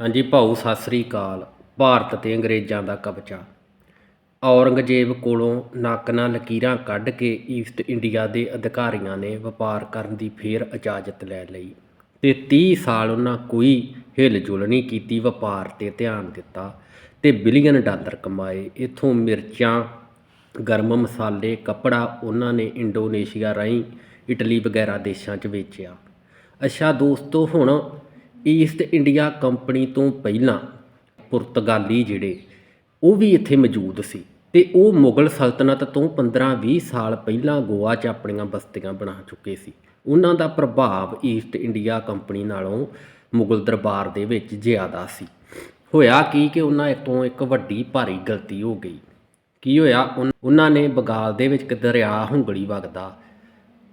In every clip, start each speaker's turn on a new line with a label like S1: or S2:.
S1: ਹਾਂਜੀ, ਭਾਊ ਸਤਿ ਸ੍ਰੀ ਅਕਾਲ। ਭਾਰਤ ਤੇ ਅੰਗਰੇਜ਼ਾਂ ਦਾ ਕਬਜ਼ਾ। ਔਰੰਗਜ਼ੇਬ ਕੋਲੋਂ ਨੱਕ ਨਾਲ ਲਕੀਰਾਂ ਕੱਢ ਕੇ ਈਸਟ ਇੰਡੀਆ ਦੇ ਅਧਿਕਾਰੀਆਂ ਨੇ ਵਪਾਰ ਕਰਨ ਦੀ ਫੇਰ ਇਜਾਜ਼ਤ ਲੈ ਲਈ ਤੇ 30 ਸਾਲ ਉਹਨਾਂ ਕੋਈ ਹਿਲਜੁਲ ਨਹੀਂ ਕੀਤੀ ਵਪਾਰ ਤੇ ਧਿਆਨ ਦਿੱਤਾ ਤੇ ਬਿਲੀਅਨ ਡਾਲਰ ਕਮਾਏ। ਇਥੋਂ ਮਿਰਚਾਂ, ਗਰਮ ਮਸਾਲੇ, ਕੱਪੜਾ ਉਹਨਾਂ ਨੇ ਇੰਡੋਨੇਸ਼ੀਆ ਰਾਹੀਂ ਇਟਲੀ ਵਗੈਰਾ ਦੇਸ਼ਾਂ 'ਚ ਵੇਚਿਆ। ਅੱਛਾ ਦੋਸਤੋ, ਹੁਣ ਈਸਟ ਇੰਡੀਆ ਕੰਪਨੀ ਤੋਂ ਪਹਿਲਾਂ ਪੁਰਤਗਾਲੀ ਜਿਹੜੇ, ਉਹ ਵੀ ਇੱਥੇ ਮੌਜੂਦ ਸੀ ਤੇ ਉਹ ਮੁਗਲ ਸਲਤਨਤ ਤੋਂ 15-20 ਸਾਲ ਪਹਿਲਾਂ ਗੋਆ 'ਚ ਆਪਣੀਆਂ ਬਸਤੀਆਂ ਬਣਾ ਚੁੱਕੇ ਸੀ। ਉਹਨਾਂ ਦਾ ਪ੍ਰਭਾਵ ਈਸਟ ਇੰਡੀਆ ਕੰਪਨੀ ਨਾਲੋਂ ਮੁਗਲ ਦਰਬਾਰ ਦੇ ਵਿੱਚ ਜ਼ਿਆਦਾ ਸੀ। ਹੋਇਆ ਕੀ ਕਿ ਉਹਨਾਂ ਤੋਂ ਇੱਕ ਵੱਡੀ ਭਾਰੀ ਗਲਤੀ ਹੋ ਗਈ। ਕੀ ਹੋਇਆ? ਉਨ- ਉਹਨਾਂ ਨੇ ਬੰਗਾਲ ਦੇ ਵਿੱਚ ਇੱਕ ਦਰਿਆ ਹੁੰਗਲੀ ਵਗਦਾ,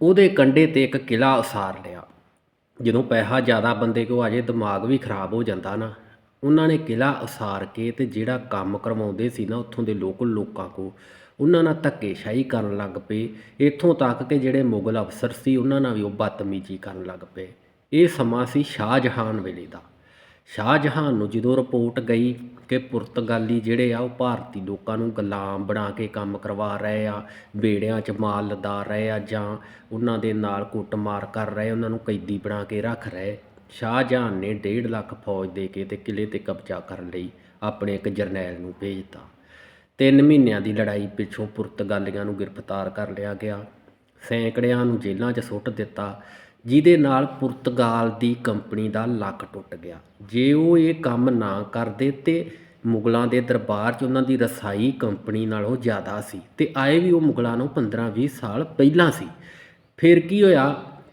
S1: ਉਹਦੇ ਕੰਢੇ ਤੇ ਇੱਕ ਕਿਲਾ ਉਸਾਰ ਲਿਆ। ਜਦੋਂ ਪੈਸਾ ਜ਼ਿਆਦਾ ਬੰਦੇ ਕੋ ਆ ਜੇ ਦਿਮਾਗ ਵੀ ਖਰਾਬ ਹੋ ਜਾਂਦਾ ਨਾ। ਉਹਨਾਂ ਨੇ ਕਿਲਾ ਉਸਾਰ ਕੇ ਤੇ ਜਿਹੜਾ ਕੰਮ ਕਰਵਾਉਂਦੇ ਸੀ ਨਾ ਉੱਥੋਂ ਦੇ ਲੋਕਲ ਲੋਕਾਂ ਕੋ ਉਹਨਾਂ ਨਾਲ ਧੱਕੇਸ਼ਾਹੀ ਕਰਨ ਲੱਗ ਪਏ। ਇੱਥੋਂ ਤੱਕ ਕਿ ਜਿਹੜੇ ਮੁਗਲ ਅਫਸਰ ਸੀ, ਉਹਨਾਂ ਨਾਲ ਵੀ ਉਹ ਬਦਤਮੀਜ਼ੀ ਕਰਨ ਲੱਗ ਪਏ। ਇਹ ਸਮਾਂ ਸੀ ਸ਼ਾਹਜਹਾਨ ਵੇਲੇ ਦਾ। ਸ਼ਾਹਜਹਾਨ ਨੂੰ ਜਦੋਂ ਰਿਪੋਰਟ ਗਈ ਕਿ ਪੁਰਤਗਾਲੀ ਜਿਹੜੇ ਆ, ਉਹ ਭਾਰਤੀ ਲੋਕਾਂ ਨੂੰ ਗੁਲਾਮ ਬਣਾ ਕੇ ਕੰਮ ਕਰਵਾ ਰਹੇ ਆ, ਬੇੜਿਆਂ 'ਚ ਮਾਲ ਲਦਾ ਰਹੇ ਆ ਜਾਂ ਉਹਨਾਂ ਦੇ ਨਾਲ ਕੁੱਟਮਾਰ ਕਰ ਰਹੇ, ਉਹਨਾਂ ਨੂੰ ਕੈਦੀ ਬਣਾ ਕੇ ਰੱਖ ਰਹੇ ਸ਼ਾਹਜਹਾਨ ਨੇ 1.5 ਲੱਖ ਫੌਜ ਦੇ ਕੇ ਤੇ ਕਿਲੇ ਤੇ ਕਬਜ਼ਾ ਕਰਨ ਲਈ ਆਪਣੇ ਇੱਕ ਜਰਨੈਲ ਨੂੰ ਭੇਜਤਾ। ਤਿੰਨ ਮਹੀਨਿਆਂ ਦੀ ਲੜਾਈ ਪਿੱਛੋਂ ਪੁਰਤਗਾਲੀਆਂ ਨੂੰ ਗ੍ਰਿਫਤਾਰ ਕਰ ਲਿਆ ਗਿਆ। ਸੈਂਕੜਿਆਂ ਨੂੰ ਜੇਲ੍ਹਾਂ 'ਚ ਸੁੱਟ ਦਿੱਤਾ। ਜਿਹਦੇ ਨਾਲ ਪੁਰਤਗਾਲ ਦੀ ਕੰਪਨੀ ਦਾ ਲੱਕ ਟੁੱਟ ਗਿਆ। ਜੇ ਉਹ ਇਹ ਕੰਮ ਨਾ ਕਰਦੇ ਤਾਂ ਮੁਗਲਾਂ ਦੇ ਦਰਬਾਰ 'ਚ ਉਹਨਾਂ ਦੀ ਰਸਾਈ ਕੰਪਨੀ ਨਾਲੋਂ ਜ਼ਿਆਦਾ ਸੀ ਅਤੇ ਆਏ ਵੀ ਉਹ ਮੁਗਲਾਂ ਨੂੰ 15-20 ਸਾਲ ਪਹਿਲਾਂ ਸੀ। ਫਿਰ ਕੀ ਹੋਇਆ?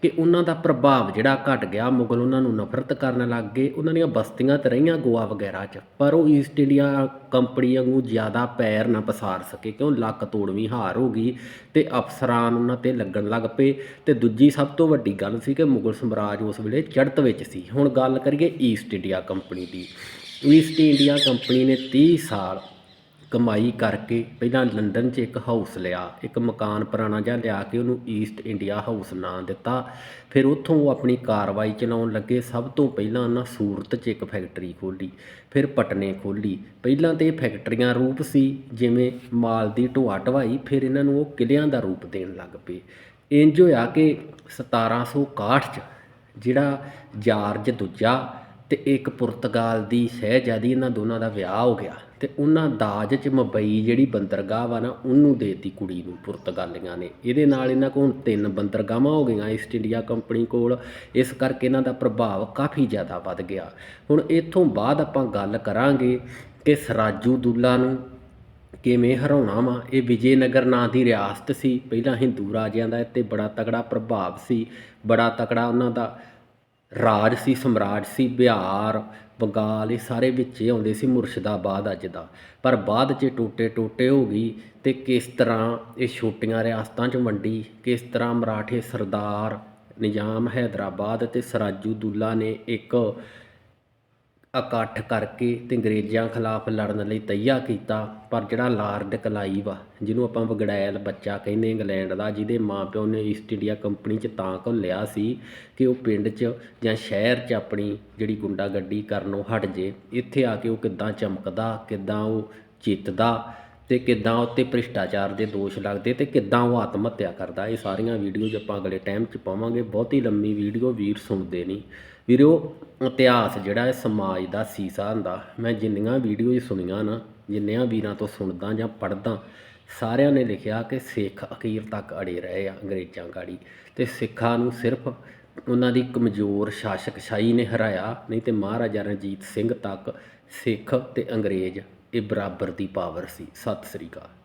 S1: ਕਿ ਉਹਨਾਂ ਦਾ ਪ੍ਰਭਾਵ ਜਿਹੜਾ ਘਟ ਗਿਆ, ਮੁਗਲ ਉਹਨਾਂ ਨੂੰ ਨਫ਼ਰਤ ਕਰਨ ਲੱਗ ਗਏ, ਉਹਨਾਂ ਦੀਆਂ ਬਸਤੀਆਂ ਤਾਂ ਰਹੀਆਂ ਗੋਆ ਵਗੈਰਾ 'ਚ। ਪਰ ਉਹ ਈਸਟ ਇੰਡੀਆ ਕੰਪਨੀ ਵਾਂਗੂ ਜ਼ਿਆਦਾ ਪੈਰ ਨਾ ਪਸਾਰ ਸਕੇ, ਕਿਉਂ? ਲੱਕ ਤੋੜਵੀਂ ਹਾਰ ਹੋ ਗਈ ਤੇ ਅਫਸਰਾਂ ਉਹਨਾਂ ਤੇ ਲੱਗਣ ਲੱਗ ਪਏ। ਤੇ ਦੂਜੀ ਸਭ ਤੋਂ ਵੱਡੀ ਗੱਲ ਸੀ ਕਿ ਮੁਗਲ ਸਮਰਾਜ ਉਸ ਵੇਲੇ ਚੜ੍ਹਤ ਵਿੱਚ ਸੀ। ਹੁਣ ਗੱਲ ਕਰੀਏ ਈਸਟ ਇੰਡੀਆ ਕੰਪਨੀ ਦੀ। ਈਸਟ ਇੰਡੀਆ ਕੰਪਨੀ ਨੇ 30 ਸਾਲ ਕਮਾਈ ਕਰਕੇ ਪਹਿਲਾਂ ਲੰਡਨ 'ਚ ਇੱਕ ਹਾਊਸ ਲਿਆ, ਇੱਕ ਮਕਾਨ ਪੁਰਾਣਾ ਜਿਹਾ ਲਿਆ ਕੇ ਉਹਨੂੰ ਈਸਟ ਇੰਡੀਆ ਹਾਊਸ ਨਾਂ ਦਿੱਤਾ। ਫਿਰ ਉੱਥੋਂ ਉਹ ਆਪਣੀ ਕਾਰਵਾਈ ਚਲਾਉਣ ਲੱਗੇ। ਸਭ ਤੋਂ ਪਹਿਲਾਂ ਉਹਨਾਂ ਸੂਰਤ 'ਚ ਇੱਕ ਫੈਕਟਰੀ ਖੋਲ੍ਹੀ, ਫਿਰ ਪਟਨੇ ਖੋਲ੍ਹੀ। ਪਹਿਲਾਂ ਤਾਂ ਇਹ ਫੈਕਟਰੀਆਂ ਰੂਪ ਸੀ, ਜਿਵੇਂ ਮਾਲ ਦੀ ਢੋਆ ਢਵਾਈ, ਫਿਰ ਇਹਨਾਂ ਨੂੰ ਉਹ ਕਿਲਿਆਂ ਦਾ ਰੂਪ ਦੇਣ ਲੱਗ ਪਏ। ਇੰਜ ਹੋਇਆ ਕਿ 1761 'ਚ ਜਿਹੜਾ ਜਾਰਜ ਦੂਜਾ ਤੇ ਇੱਕ ਪੁਰਤਗਾਲ ਦੀ ਸ਼ਹਿਜ਼ਾਦੀ, ਇਹਨਾਂ ਦੋਨਾਂ ਦਾ ਵਿਆਹ ਹੋ ਗਿਆ। ਅਤੇ ਉਹਨਾਂ ਦਾਜ ਚ ਮੁੰਬਈ ਜਿਹੜੀ ਬੰਦਰਗਾਹ ਵਾ ਨਾ, ਉਹਨੂੰ ਦੇਤੀ ਕੁੜੀ ਨੂੰ ਪੁਰਤਗਾਲੀਆਂ ਨੇ। ਇਹਦੇ ਨਾਲ ਇਹਨਾਂ ਕੋਲ ਹੁਣ ਤਿੰਨ ਬੰਦਰਗਾਹਾਂ ਹੋ ਗਈਆਂ ਈਸਟ ਇੰਡੀਆ ਕੰਪਨੀ ਕੋਲ। ਇਸ ਕਰਕੇ ਇਹਨਾਂ ਦਾ ਪ੍ਰਭਾਵ ਕਾਫੀ ਜ਼ਿਆਦਾ ਵੱਧ ਗਿਆ। ਹੁਣ ਇੱਥੋਂ ਬਾਅਦ ਆਪਾਂ ਗੱਲ ਕਰਾਂਗੇ ਕਿ ਸਰਾਜੂ ਦੁੱਲਾ ਨੂੰ ਕਿਵੇਂ ਹਰਾਉਣਾ ਵਾ। ਇਹ ਵਿਜੇਨਗਰ ਨਾਂ ਦੀ ਰਿਆਸਤ ਸੀ। ਪਹਿਲਾਂ ਹਿੰਦੂ ਰਾਜਿਆਂ ਦਾ ਇੱਥੇ ਬੜਾ ਤਕੜਾ ਪ੍ਰਭਾਵ ਸੀ। ਬੜਾ ਤਕੜਾ ਉਹਨਾਂ ਦਾ ਰਾਜ ਸੀ ਸਮਰਾਜ ਸੀ ਬਿਹਾਰ ਬੰਗਾਲ ਇਹ ਸਾਰੇ ਵਿੱਚ ਹੀ ਆਉਂਦੇ ਸੀ ਮੁਰਸ਼ਿਦਾਬਾਦ ਅੱਜ ਦਾ। ਪਰ ਬਾਅਦ 'ਚ ਟੋਟੇ ਟੋਟੇ ਹੋ ਗਈ ਤੇ ਕਿਸ ਤਰ੍ਹਾਂ ਇਹ ਛੋਟੀਆਂ ਰਿਆਸਤਾਂ 'ਚ ਵੰਡੀ, ਕਿਸ ਤਰ੍ਹਾਂ ਮਰਾਠੇ ਸਰਦਾਰ ਨਿਜ਼ਾਮ ਹੈਦਰਾਬਾਦ ਅਤੇ ਸਰਾਜੂ ਦੁੱਲਾ ਨੇ ਇੱਕ ਇਕੱਠ ਕਰਕੇ ਅਤੇ ਅੰਗਰੇਜ਼ਾਂ ਖਿਲਾਫ ਲੜਨ ਲਈ ਤਹੀਆ ਕੀਤਾ, ਪਰ ਜਿਹੜਾ ਲਾਰਡ ਕਲਾਈਵ ਆ, ਜਿਹਨੂੰ ਆਪਾਂ ਵਗੜੈਲ ਬੱਚਾ ਕਹਿੰਦੇ ਇੰਗਲੈਂਡ ਦਾ, ਜਿਹਦੇ ਮਾਂ ਪਿਓ ਨੇ ਈਸਟ ਇੰਡੀਆ ਕੰਪਨੀ 'ਚ ਤਾਂ ਘੱਲਿਆ ਸੀ ਕਿ ਉਹ ਪਿੰਡ 'ਚ ਜਾਂ ਸ਼ਹਿਰ 'ਚ ਆਪਣੀ ਜਿਹੜੀ ਗੁੰਡਾਗਰਦੀ ਕਰਨੋਂ ਹਟ ਜੇ, ਇੱਥੇ ਆ ਕੇ ਉਹ ਕਿੱਦਾਂ ਚਮਕਦਾ, ਕਿੱਦਾਂ ਉਹ ਜਿੱਤਦਾ ਤੇ ਕਿੱਦਾਂ ਉੱਤੇ ਭ੍ਰਿਸ਼ਟਾਚਾਰ ਦੇ ਦੋਸ਼ ਲੱਗਦੇ ਤੇ ਕਿੱਦਾਂ ਉਹ ਆਤਮ ਹੱਤਿਆ ਕਰਦਾ, ਇਹ ਸਾਰੀਆਂ ਵੀਡੀਓਜ਼ ਆਪਾਂ ਅਗਲੇ ਟਾਈਮ 'ਚ ਪਾਵਾਂਗੇ। ਬਹੁਤੀ ਲੰਮੀ ਵੀਡੀਓ ਵੀਰ ਸੁਣਦੇ ਨਹੀਂ। ਵੀਰੋ, ਇਤਿਹਾਸ ਜਿਹੜਾ ਹੈ ਸਮਾਜ ਦਾ ਸੀਸਾ ਹੁੰਦਾ, ਮੈਂ ਜਿੰਨੀਆਂ ਵੀਡੀਓਜ਼ ਸੁਣੀਆਂ ਨਾ, ਜਿੰਨਿਆਂ ਵੀਰਾਂ ਤੋਂ ਸੁਣਦਾ ਜਾਂ ਪੜ੍ਹਦਾ, ਸਾਰਿਆਂ ਨੇ ਲਿਖਿਆ ਕਿ ਸਿੱਖ ਅਖੀਰ ਤੱਕ ਅੜੇ ਰਹੇ ਆ ਅੰਗਰੇਜ਼ਾਂ ਗਾੜੀ। ਤੇ ਸਿੱਖਾਂ ਨੂੰ ਸਿਰਫ ਉਹਨਾਂ ਦੀ ਕਮਜ਼ੋਰ ਸ਼ਾਸਕਸ਼ਾਹੀ ਨੇ ਹਰਾਇਆ, ਨਹੀਂ ਤੇ ਮਹਾਰਾਜਾ ਰਣਜੀਤ ਸਿੰਘ ਤੱਕ ਸਿੱਖ ਤੇ ਅੰਗਰੇਜ਼ ਇਹ ਬਰਾਬਰ ਦੀ ਪਾਵਰ ਸੀ। ਸਤਿ ਸ੍ਰੀ ਅਕਾਲ।